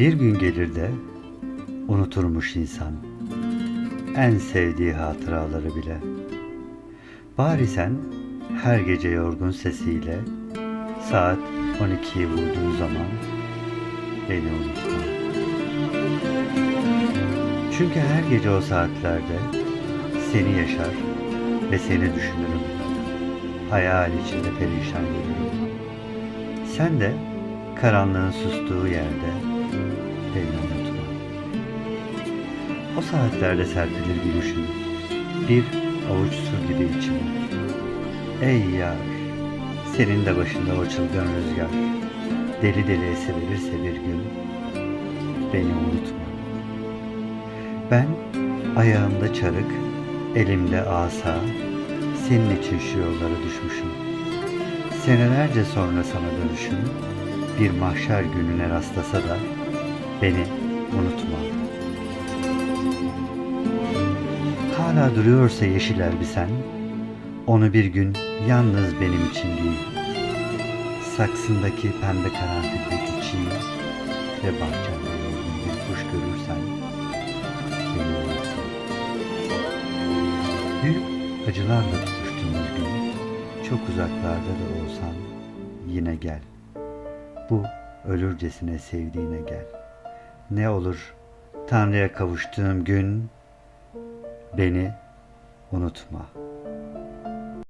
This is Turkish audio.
Bir gün gelir de unuturmuş insan en sevdiği hatıraları bile. Bari sen her gece yorgun sesiyle saat 12'yi vurduğu zaman beni unutma. Çünkü her gece o saatlerde seni yaşar ve seni düşünürüm. Hayal içinde perişan gelirim. Sen de karanlığın sustuğu yerde beni unutma. O saatlerde serpilir gülüşün, bir avuç su gibi içime. Ey yar, senin de başında o çılgın rüzgar, deli deli esiverirse bir gün, beni unutma. Ben ayağımda çarık, elimde asa, senin için şu yollara düşmüşüm. Senelerce sonra sana dönüşüm, bir mahşer gününe rastlasa da beni unutma. Hala duruyorsa yeşil elbisen, onu bir gün yalnız benim için giy. Saksındaki pembe karanfildeki çiğ ve bahçemde bir kuş görürsen beni unutma. Büyük acılarla tutuştuğumuz gün, çok uzaklarda da olsan yine gel. Bu ölürcesine sevdiğine gel. Ne olur Tanrı'ya kavuştuğum gün beni unutma.''